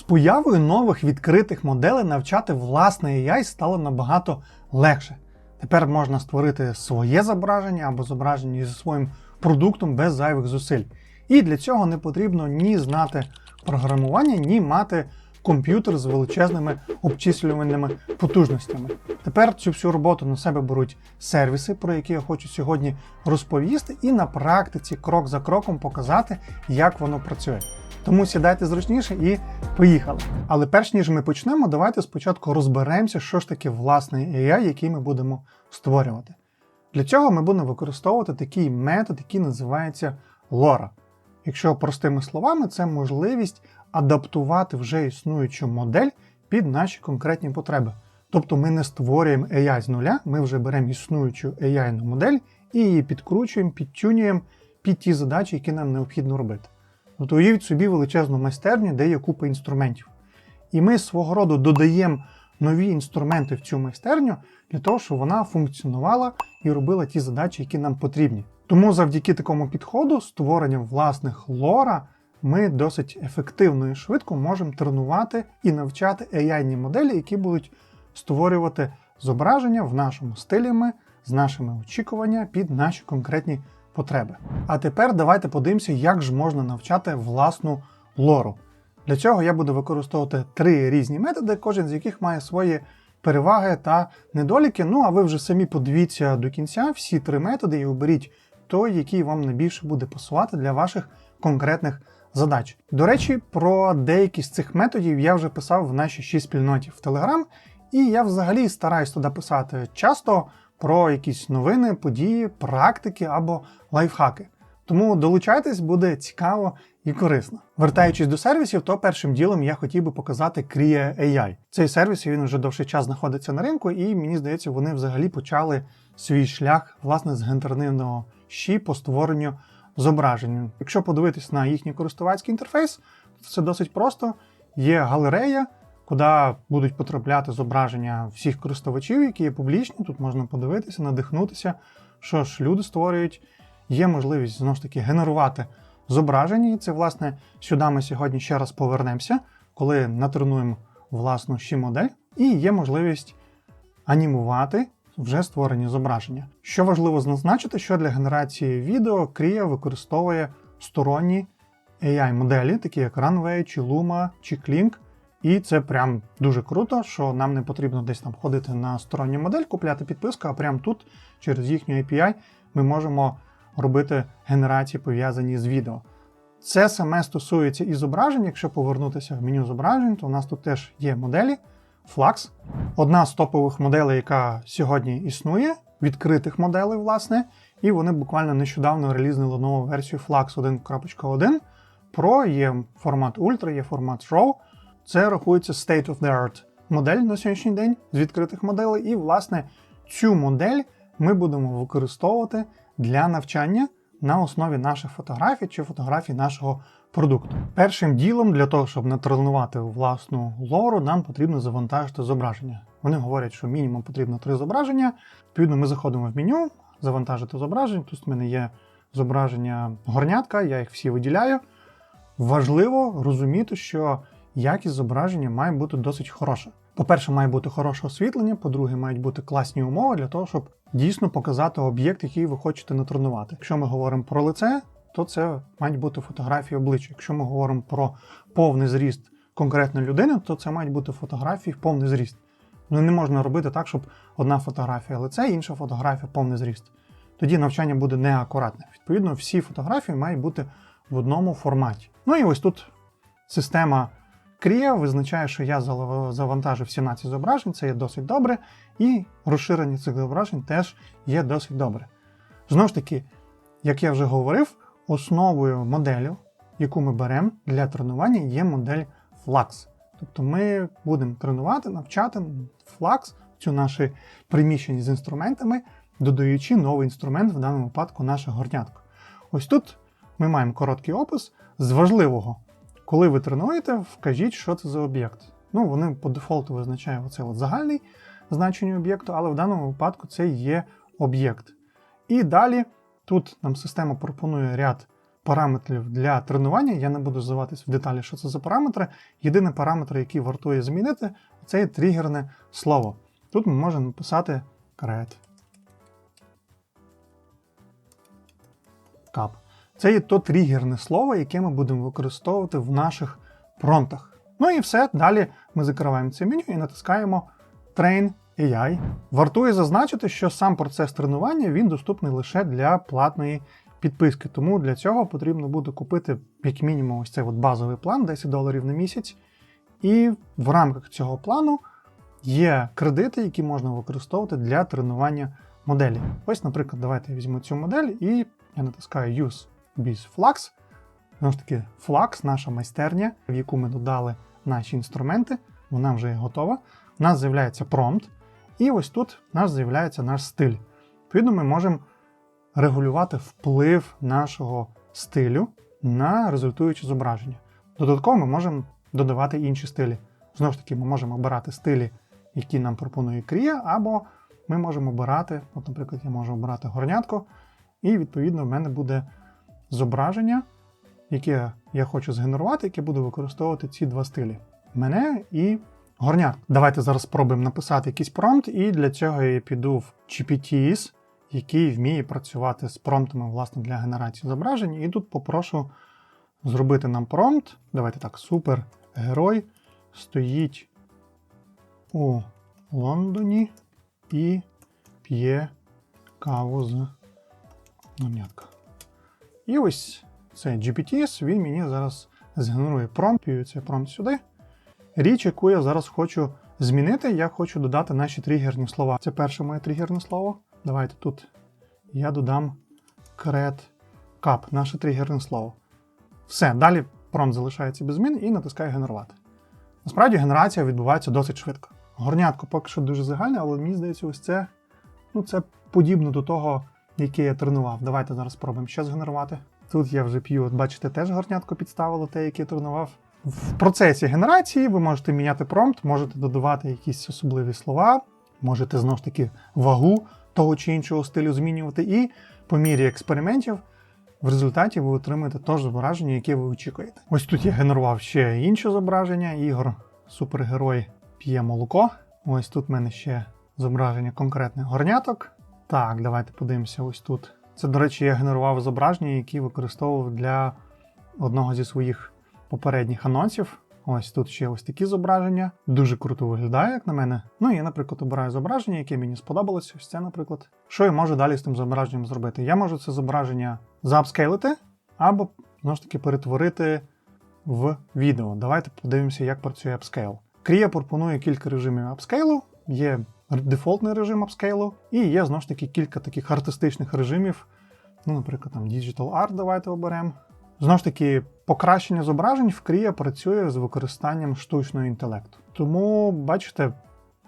З появою нових відкритих моделей навчати власне AI стало набагато легше. Тепер можна створити своє зображення або зображення зі своїм продуктом без зайвих зусиль. І для цього не потрібно ні знати програмування, ні мати комп'ютер з величезними обчислювальними потужностями. Тепер цю всю роботу на себе беруть сервіси, про які я хочу сьогодні розповісти, і на практиці крок за кроком показати, як воно працює. Тому сідайте зручніше і поїхали. Але перш ніж ми почнемо, давайте спочатку розберемося, що ж таке власний AI, який ми будемо створювати. Для цього ми будемо використовувати такий метод, який називається LoRa. Якщо простими словами, це можливість адаптувати вже існуючу модель під наші конкретні потреби. Тобто ми не створюємо AI з нуля, ми вже беремо існуючу AI модель і її підкручуємо, підтюнюємо під ті задачі, які нам необхідно робити. Тобто уявіть собі величезну майстерню, де є купа інструментів. І ми свого роду додаємо нові інструменти в цю майстерню для того, щоб вона функціонувала і робила ті задачі, які нам потрібні. Тому завдяки такому підходу, створенням власних лора, ми досить ефективно і швидко можемо тренувати і навчати AI-ні моделі, які будуть створювати зображення в нашому стилями з нашими очікуваннями під наші конкретні потреби. А тепер давайте подивимося, як ж можна навчати власну лору. Для цього я буду використовувати три різні методи, кожен з яких має свої переваги та недоліки. Ну а ви вже самі подивіться до кінця всі три методи і оберіть той, який вам найбільше буде пасувати для ваших конкретних задач. До речі, про деякі з цих методів я вже писав в нашій шість спільноті в Telegram, і я взагалі стараюсь туди писати часто про якісь новини, події, практики або лайфхаки. Тому долучайтесь, буде цікаво і корисно. Вертаючись до сервісів, то першим ділом я хотів би показати Крія AI. Цей сервіс він вже довший час знаходиться на ринку, і мені здається, вони взагалі почали свій шлях власне з генеративного щі по створенню зображень. Якщо подивитись на їхній користувацький інтерфейс, то це досить просто. Є галерея, куди будуть потрапляти зображення всіх користувачів, які є публічні. Тут можна подивитися, надихнутися, що ж люди створюють. Є можливість знову ж таки генерувати зображення. І це, власне, сюди ми сьогодні ще раз повернемося, коли натренуємо власну ще модель. І є можливість анімувати вже створені зображення. Що важливо зазначити, що для генерації відео Крія використовує сторонні AI-моделі, такі як Runway, чи Luma, чи Kling. І це прям дуже круто, що нам не потрібно десь там ходити на сторонню модель, купляти підписку, а прямо тут, через їхню API, ми можемо робити генерації пов'язані з відео. Це саме стосується і зображень. Якщо повернутися в меню зображень, то у нас тут теж є моделі Flux. Одна з топових моделей, яка сьогодні існує, відкритих моделей, власне, і вони буквально нещодавно релізнули нову версію Flux 1.1. Pro є формат Ultra, є формат RAW. Це рахується state of the art модель на сьогоднішній день з відкритих моделей. І, власне, цю модель ми будемо використовувати для навчання на основі наших фотографій чи фотографій нашого продукту. Першим ділом для того, щоб натренувати власну лору, нам потрібно завантажити зображення. Вони говорять, що мінімум потрібно три зображення. Відповідно, ми заходимо в меню, завантажити зображення. Тут в мене є зображення горнятка, я їх всі виділяю. Важливо розуміти, що якість зображення має бути досить хороша. По-перше, має бути хороше освітлення, по-друге, мають бути класні умови для того, щоб дійсно показати об'єкт, який ви хочете натренувати. Якщо ми говоримо про лице, то це мають бути фотографії обличчя. Якщо ми говоримо про повний зріст конкретної людини, то це мають бути фотографії в повний зріст. Ну не можна робити так, щоб одна фотографія лице, інша фотографія повний зріст. Тоді навчання буде неакуратне. Відповідно, всі фотографії мають бути в одному форматі. Ну і ось тут система Крія визначає, що я завантажив 17 зображень, це є досить добре, і розширення цих зображень теж є досить добре. Знову ж таки, як я вже говорив, основою моделі, яку ми беремо для тренування, є модель Flux. Тобто ми будемо тренувати, навчати Flux, цю наше приміщення з інструментами, додаючи новий інструмент, в даному випадку наше горнятко. Ось тут ми маємо короткий опис з важливого. Коли ви тренуєте, вкажіть, що це за об'єкт. Ну, вони по дефолту визначають оце от загальний значення об'єкту, але в даному випадку це є об'єкт. І далі тут нам система пропонує ряд параметрів для тренування. Я не буду здаватись в деталі, що це за параметри. Єдиний параметр, який вартує змінити, це є тригерне слово. Тут ми можемо написати create. Cup. Це є то тригерне слово, яке ми будемо використовувати в наших промптах. Ну і все. Далі ми закриваємо це меню і натискаємо Train AI. Вартує зазначити, що сам процес тренування він доступний лише для платної підписки. Тому для цього потрібно буде купити як мінімум ось цей от базовий план 10 доларів на місяць. І в рамках цього плану є кредити, які можна використовувати для тренування моделі. Ось, наприклад, давайте я візьму цю модель і я натискаю Use Biz Flux. Знову ж таки, Flux, наша майстерня, в яку ми додали наші інструменти, вона вже є готова. У нас з'являється промпт, і ось тут у нас з'являється наш стиль. Відповідно, ми можемо регулювати вплив нашого стилю на результуюче зображення. Додатково ми можемо додавати інші стилі. Знову ж таки, ми можемо обирати стилі, які нам пропонує Крія, або ми можемо обирати, от, наприклад, я можу обирати горнятко, і відповідно в мене буде зображення, яке я хочу згенерувати, яке буде використовувати ці два стилі: мене і горнятко. Давайте зараз спробуємо написати якийсь промпт, і для цього я піду в GPTs, який вміє працювати з промптами власне для генерації зображень. І тут попрошу зробити нам промпт. Давайте так, супергерой стоїть у Лондоні і п'є каву з нам'ятка. І ось цей GPTs, він мені зараз згенерує промпт, п'ю цей промпт сюди. Річ, яку я зараз хочу змінити, я хочу додати наші тригерні слова. Це перше моє тригерне слово. Давайте тут я додам crед cup, наше тригерне слово. Все, далі промпт залишається без змін і натискаю генерувати. Насправді генерація відбувається досить швидко. Горнятко поки що дуже загальне, але мені здається, ось це, ну, це подібно до того, яке я тренував. Давайте зараз спробуємо ще згенерувати. Тут я вже п'ю, от бачите, теж горнятко підставило те, яке я тренував. В процесі генерації ви можете міняти промпт, можете додавати якісь особливі слова, можете знову ж таки вагу того чи іншого стилю змінювати, і по мірі експериментів в результаті ви отримаєте те зображення, яке ви очікуєте. Ось тут я генерував ще інше зображення. Ігор, супергерой, п'є молоко. Ось тут в мене ще зображення конкретних горняток. Так, давайте подивимося ось тут. Це, до речі, я генерував зображення, які використовував для одного зі своїх попередніх анонсів. Ось тут ще ось такі зображення. Дуже круто виглядає, як на мене. Ну я, наприклад, обираю зображення, яке мені сподобалося. Ось це, наприклад. Що я можу далі з тим зображенням зробити? Я можу це зображення заапскейлити, або знову ж таки перетворити в відео. Давайте подивимося, як працює апскейл. Крія пропонує кілька режимів апскейлу. Є дефолтний режим апскейлу, і є знову ж таки кілька таких артистичних режимів. Ну, наприклад, там Digital Art давайте оберемо. Знову ж таки, покращення зображень в Крія працює з використанням штучного інтелекту. Тому, бачите,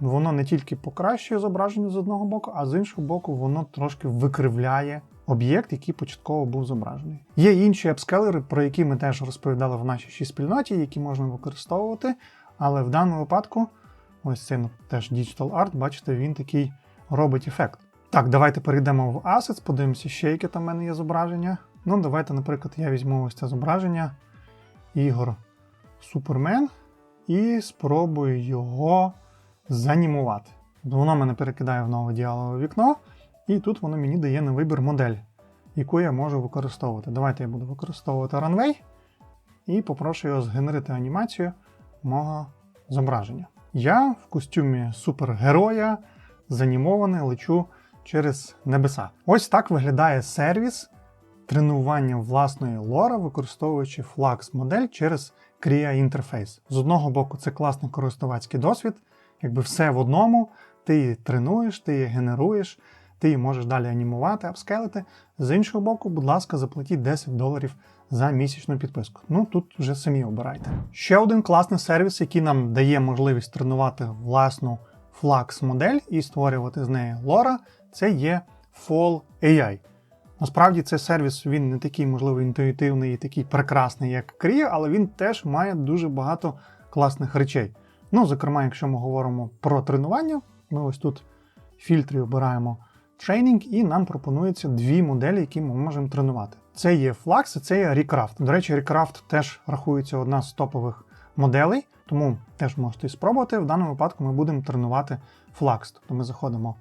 воно не тільки покращує зображення з одного боку, а з іншого боку, воно трошки викривляє об'єкт, який початково був зображений. Є інші апскелери, про які ми теж розповідали в нашій спільноті, які можна використовувати, але в даному випадку, ось ну, теж Digital Art, бачите, він такий робить ефект. Так, давайте перейдемо в Assets, подивимося ще, яке там в мене є зображення. Ну, давайте, наприклад, я візьму ось це зображення Ігор Супермен і спробую його занімувати. Воно мене перекидає в нове діалогове вікно, і тут воно мені дає на вибір модель, яку я можу використовувати. Давайте я буду використовувати Runway і попрошу його згенерити анімацію мого зображення. Я в костюмі супергероя занімований лечу через небеса. Ось так виглядає сервіс тренування власної лора, використовуючи Flux модель через Крія інтерфейс. З одного боку, це класний користувацький досвід, якби все в одному. Ти її тренуєш, ти її генеруєш, ти її можеш далі анімувати, апскелити. З іншого боку, будь ласка, заплатіть 10 доларів за місячну підписку. Ну тут вже самі обирайте. Ще один класний сервіс, який нам дає можливість тренувати власну Flux модель і створювати з неї лора, це є Fall AI. Насправді цей сервіс він не такий, можливо, інтуїтивний і такий прекрасний, як Крія, але він теж має дуже багато класних речей. Ну, зокрема, якщо ми говоримо про тренування, ми ось тут в фільтрі обираємо тренінг, і нам пропонується дві моделі, які ми можемо тренувати. Це є Flux і це є Recraft. До речі, Recraft теж рахується одна з топових моделей, тому теж можете спробувати. В даному випадку ми будемо тренувати Flux. Тобто ми заходимо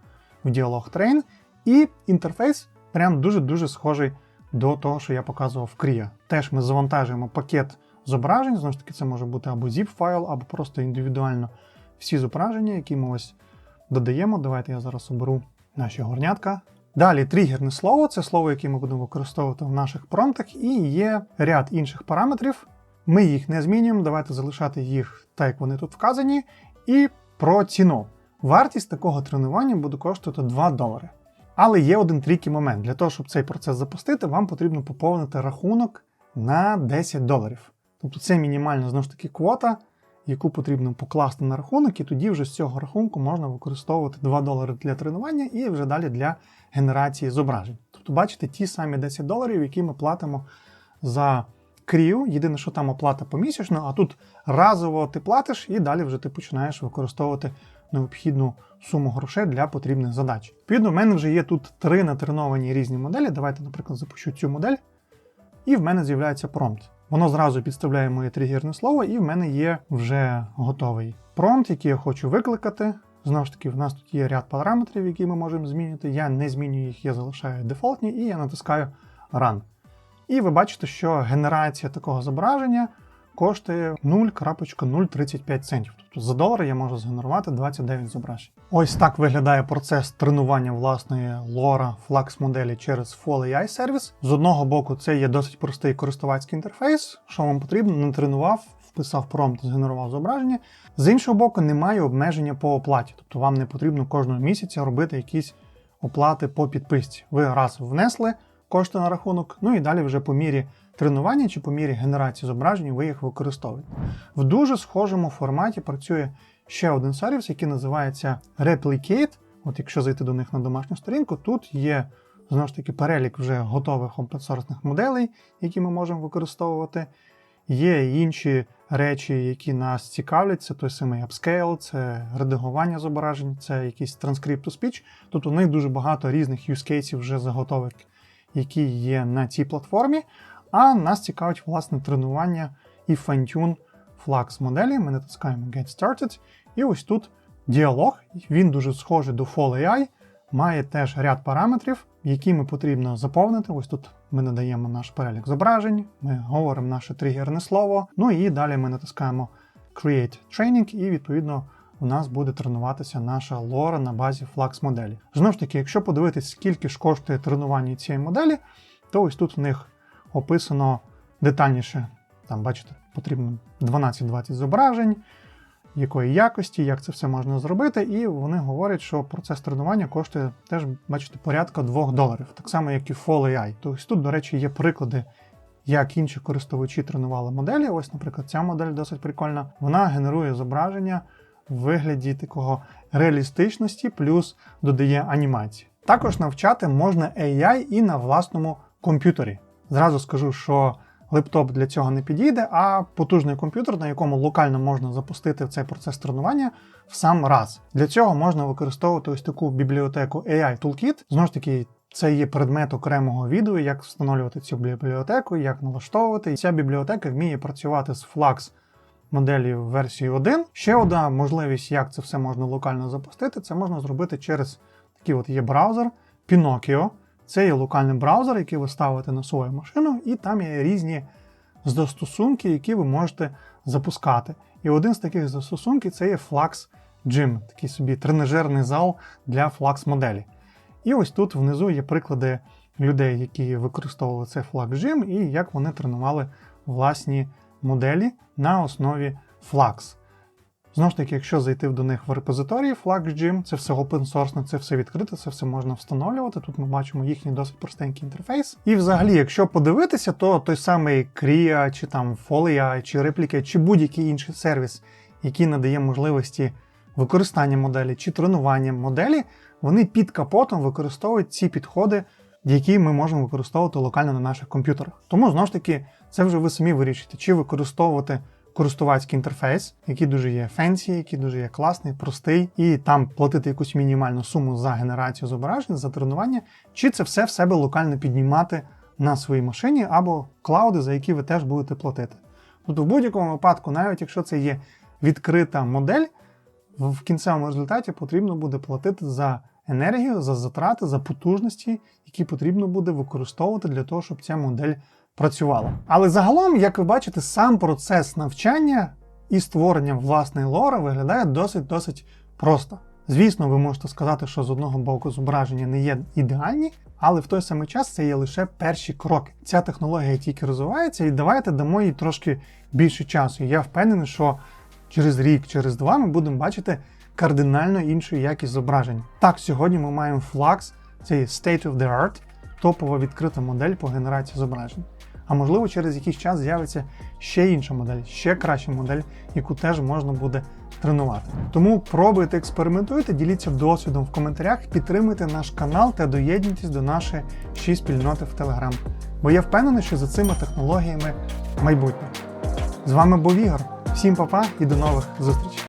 в діалог Train, і інтерфейс прям дуже-дуже схожий до того, що я показував в Крія. Теж ми завантажуємо пакет зображень. Знову ж таки, це може бути або zip файл, або просто індивідуально всі зображення, які ми ось додаємо. Давайте я зараз оберу наші горнятка. Далі тригерне слово це слово, яке ми будемо використовувати в наших промптах, і є ряд інших параметрів. Ми їх не змінюємо, давайте залишати їх так, як вони тут вказані. І про ціну. Вартість такого тренування буде коштувати 2 долари. Але є один трікий момент. Для того, щоб цей процес запустити, вам потрібно поповнити рахунок на 10 доларів. Тобто це мінімальна знову ж таки квота, яку потрібно покласти на рахунок, і тоді вже з цього рахунку можна використовувати 2 долари для тренування і вже далі для генерації зображень. Тобто, бачите, ті самі 10 доларів, які ми платимо за крію. Єдине, що там оплата помісячно, а тут разово ти платиш і далі вже ти починаєш використовувати необхідну суму грошей для потрібних задач. Відповідно, в мене вже є тут три натреновані різні моделі. Давайте, наприклад, запущу цю модель, і в мене з'являється промпт. Воно зразу підставляє моє тригерне слово, і в мене є вже готовий промпт, який я хочу викликати. Знову ж таки, в нас тут є ряд параметрів, які ми можемо змінити. Я не змінюю їх, я залишаю дефолтні, і я натискаю Run. І ви бачите, що генерація такого зображення коштує 0,035 центів. Тобто за долар я можу згенерувати 29 зображень. Ось так виглядає процес тренування власної LoRa Flux моделі через Fall AI сервіс. З одного боку, це є досить простий користувацький інтерфейс, що вам потрібно, натренував, вписав промпт, згенерував зображення. З іншого боку, немає обмеження по оплаті, тобто вам не потрібно кожного місяця робити якісь оплати по підписці. Ви раз внесли кошти на рахунок, ну і далі вже по мірі тренування чи по мірі генерації зображень ви їх використовуєте. В дуже схожому форматі працює ще один сервіс, який називається Replicate. От якщо зайти до них на домашню сторінку, тут є знову ж таки перелік вже готових опенсорсних моделей, які ми можемо використовувати. Є інші речі, які нас цікавлять, це той самий upscale, це редагування зображень, це якийсь транскрипт to speech. Тобто у них дуже багато різних use вже заготовок, які є на цій платформі. А нас цікавить власне тренування і fine-tune Flux моделі. Ми натискаємо Get Started. І ось тут діалог. Він дуже схожий до Fall AI, має теж ряд параметрів, які ми потрібно заповнити. Ось тут ми надаємо наш перелік зображень, ми говоримо наше тригерне слово. Ну і далі ми натискаємо Create Training, і відповідно у нас буде тренуватися наша лора на базі Flux моделі. Знову ж таки, якщо подивитись, скільки ж коштує тренування цієї моделі, то ось тут в них описано детальніше. Там, бачите, потрібно 12-20 зображень, якої якості, як це все можна зробити. І вони говорять, що процес тренування коштує теж, бачите, порядка 2 доларів, так само, як і Fall AI. Тобто тут, до речі, є приклади, як інші користувачі тренували моделі. Ось, наприклад, ця модель досить прикольна. Вона генерує зображення в вигляді такого реалістичності, плюс додає анімації. Також навчати можна AI і на власному комп'ютері. Зразу скажу, що лептоп для цього не підійде, а потужний комп'ютер, на якому локально можна запустити цей процес тренування в сам раз. Для цього можна використовувати ось таку бібліотеку AI Toolkit. Знову ж таки, це є предмет окремого відео, як встановлювати цю бібліотеку, як налаштовувати. Ця бібліотека вміє працювати з Flux моделі версії 1. Ще одна можливість, як це все можна локально запустити, це можна зробити через такий от є браузер Pinocchio. Це є локальний браузер, який ви ставите на свою машину, і там є різні застосунки, які ви можете запускати. І один з таких застосунків це є Flux Gym, такий собі тренажерний зал для Flux моделі. І ось тут внизу є приклади людей, які використовували цей Flux Gym, і як вони тренували власні моделі на основі Flux. Знову ж таки, якщо зайти до них в репозиторії Flux це все open source, це все відкрите, це все можна встановлювати. Тут ми бачимо їхній досить простенький інтерфейс. І взагалі, якщо подивитися, то той самий Kria, чи там Folia, чи Replicate, чи будь-який інший сервіс, який надає можливості використання моделі чи тренування моделі, вони під капотом використовують ці підходи, які ми можемо використовувати локально на наших комп'ютерах. Тому знову ж таки, це вже ви самі вирішите, чи використовувати користувацький інтерфейс, який дуже є фенсі, який дуже є класний, простий, і там платити якусь мінімальну суму за генерацію зображень, за тренування, чи це все в себе локально піднімати на своїй машині або клауди, за які ви теж будете платити. Тобто, в будь-якому випадку, навіть якщо це є відкрита модель, в кінцевому результаті потрібно буде платити за енергію, за затрати, за потужності, які потрібно буде використовувати для того, щоб ця модель працювала. Але загалом, як ви бачите, сам процес навчання і створення власної лори виглядає досить-досить просто. Звісно, ви можете сказати, що з одного боку зображення не є ідеальні, але в той самий час це є лише перші кроки. Ця технологія тільки розвивається, і давайте дамо їй трошки більше часу. Я впевнений, що через рік, через два ми будемо бачити кардинально іншу якість зображень. Так, сьогодні ми маємо Flux, це є State of the Art, топова відкрита модель по генерації зображень. А можливо, через якийсь час з'явиться ще інша модель, ще краща модель, яку теж можна буде тренувати. Тому пробуйте, експериментуйте, діліться досвідом в коментарях, підтримуйте наш канал та доєднуйтесь до нашої ще спільноти в Telegram. Бо я впевнений, що за цими технологіями майбутнє. З вами був Ігор. Всім па-па і до нових зустрічей!